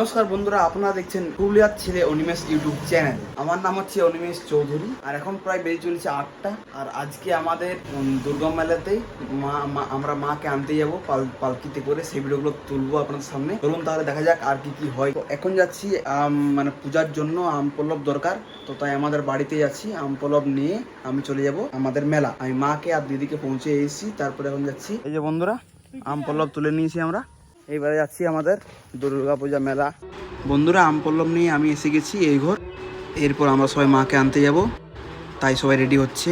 নমস্কার বন্ধুরা, আপনারা দেখছেন পুরুলিয়ার ছেলে অনিমেষ ইউটিউব চ্যানেল। আমার নাম হচ্ছে অনিমেষ চৌধুরী, আর এখন প্রায় বেজে চলেছে আটটা। আর আজকে আমাদের দুর্গা মেলাতেই মা আমরা মাকে আনতে যাব পালকিতে করে। সেই ভিডিওগুলো তুলবো আপনাদের সামনে। চলুন তাহলে দেখা যাক আর কি কি হয়। এখন যাচ্ছি মানে পূজার জন্য আম পল্লব দরকার। তো তাই আমাদের বাড়িতে যাচ্ছি, আম পল্লব নিয়ে আমি চলে যাব আমাদের মেলা। আমি মাকে আর দিদিকে পৌঁছে এসেছি, তারপরে এখন যাচ্ছি। এই যে বন্ধুরা, আম পল্লব তুলে নিয়েছি আমরা। এইবারে যাচ্ছি আমাদের দুর্গা পূজা মেলা। বন্ধুরা, আম পল্লব নিয়ে আমি এসে গেছি এই ঘর। এরপর আমরা সবাই মাকে আনতে যাব। তাই সবাই রেডি হচ্ছে।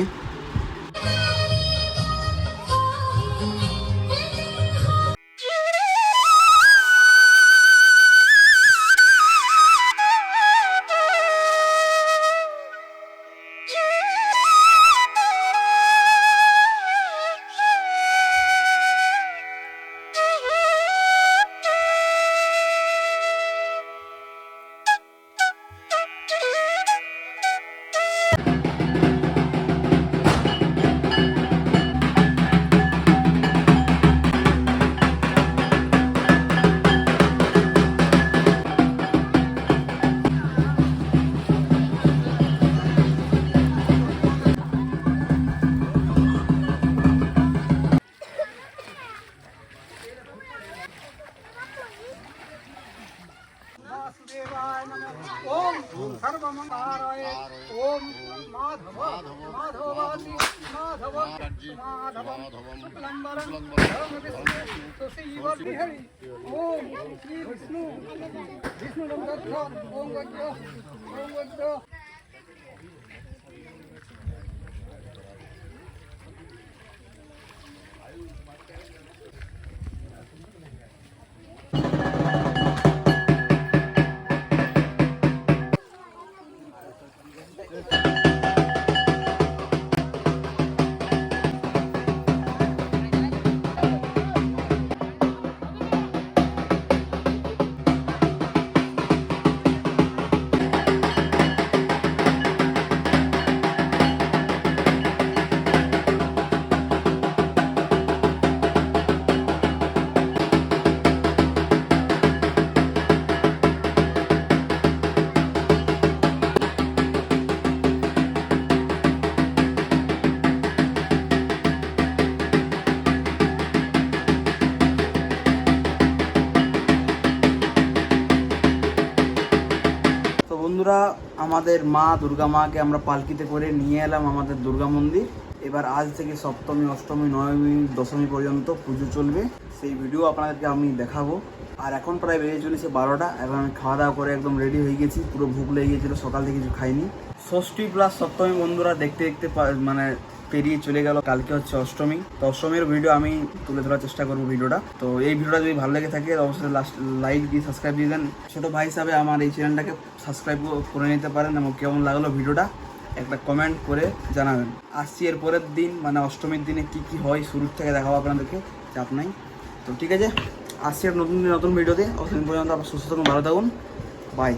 ओम सर्वमंगलाय। ओम माधव। माधवाति माधव। माधव शुक्लंबरम धर्म विष्णु सुशीव हरि ओम श्री विष्णु। विष्णु नमः ओम वज्र ओम वज्र বন্ধুরা, আমাদের মা দুর্গা মাকে আমরা পালকিতে করে নিয়ে এলাম আমাদের দুর্গা মন্দির। এবার আজ থেকে সপ্তমী, অষ্টমী, নবমী, দশমী পর্যন্ত পুজো চলবে। সেই ভিডিও আপনাদেরকে আমি দেখাবো। আর এখন প্রায় বেরিয়ে চলেছে বারোটা এখন আমি খাওয়া দাওয়া করে একদম রেডি হয়ে গেছি। পুরো ভুক লেগে গিয়েছিল সকাল থেকে কিছু খাইনি। ষষ্ঠী প্লাস সপ্তমী বন্ধুরা দেখতে দেখতে মানে পেরিয়ে চলে গেল। কালকে হচ্ছে অষ্টমী। তো অষ্টমীর ভিডিও আমি তুলে ধরার চেষ্টা করব ভিডিওটা তো এই ভিডিওটা যদি ভালো লেগে থাকে অবশ্যই লাস্ট লাইক দিয়ে সাবস্ক্রাইব দিয়ে দেন। ছোটো ভাই হিসাবে আমার এই চ্যানেলটাকে সাবস্ক্রাইব করে নিতে পারেন এবং কেমন লাগল ভিডিওটা একটা কমেন্ট করে জানাবেন। আসছি এর পরের দিন মানে অষ্টমীর দিনে কি কি হয়, শুরুর থেকে দেখাবো আপনাদেরকে, চাপ নাই। তো ঠিক আছে, আসছি এক নতুন নতুন ভিডিওতে অতদিন পর্যন্ত আপনার সুস্থ থাকুন, ভালো থাকুন। বাই